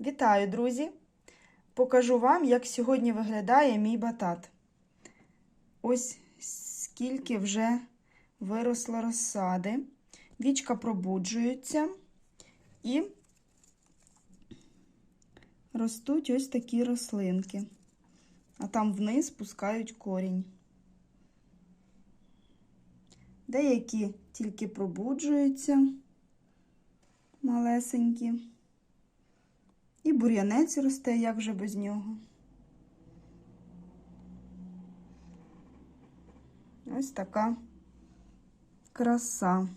Вітаю, друзі! Покажу вам, як сьогодні виглядає мій батат. Ось скільки вже виросло розсади. Вічка пробуджуються і ростуть ось такі рослинки. А там вниз пускають корінь. Деякі тільки пробуджуються малесенькі. І бур'янець росте, як же без нього. Ось така краса.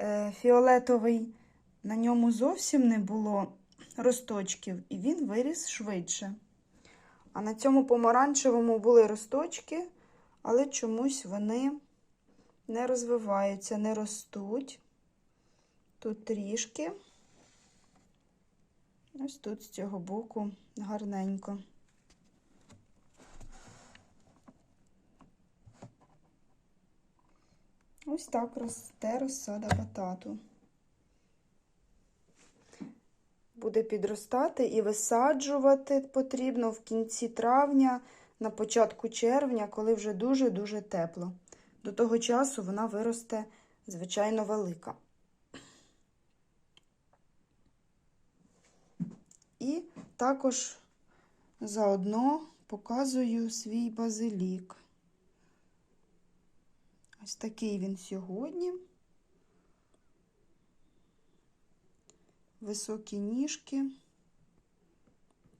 Е, Фіолетовий на ньому зовсім не було росточків, і він виріс швидше. А на цьому помаранчевому були росточки, але чомусь вони не розвиваються, не ростуть. Тут трішки. Ось тут з цього боку гарненько. Ось так росте розсада батату. Буде підростати і висаджувати потрібно в кінці травня, на початку червня, коли вже дуже-дуже тепло. До того часу вона виросте, звичайно, велика. І також заодно показую свій базилік. Ось такий він сьогодні. Високі ніжки,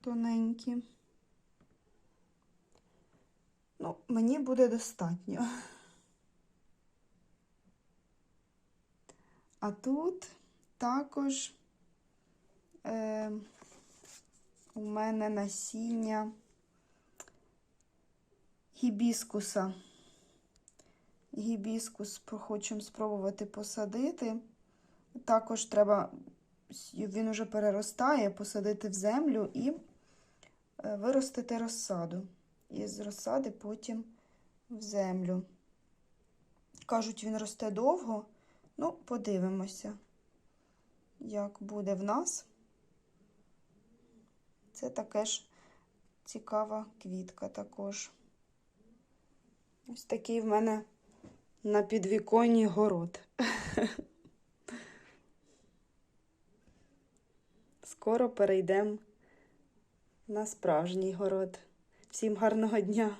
тоненькі. Ну, мені буде достатньо. А тут також е, у мене насіння гібіскуса. Гібіскус хочемо спробувати посадити. Також треба, він уже переростає, посадити в землю і е, виростити розсаду. І з розсади потім в землю. Кажуть, він росте довго. Ну, подивимося, як буде в нас. Це таке ж цікава квітка також. Ось такий в мене на підвіконні город. Скоро перейдемо на справжній город. Всім гарного дня!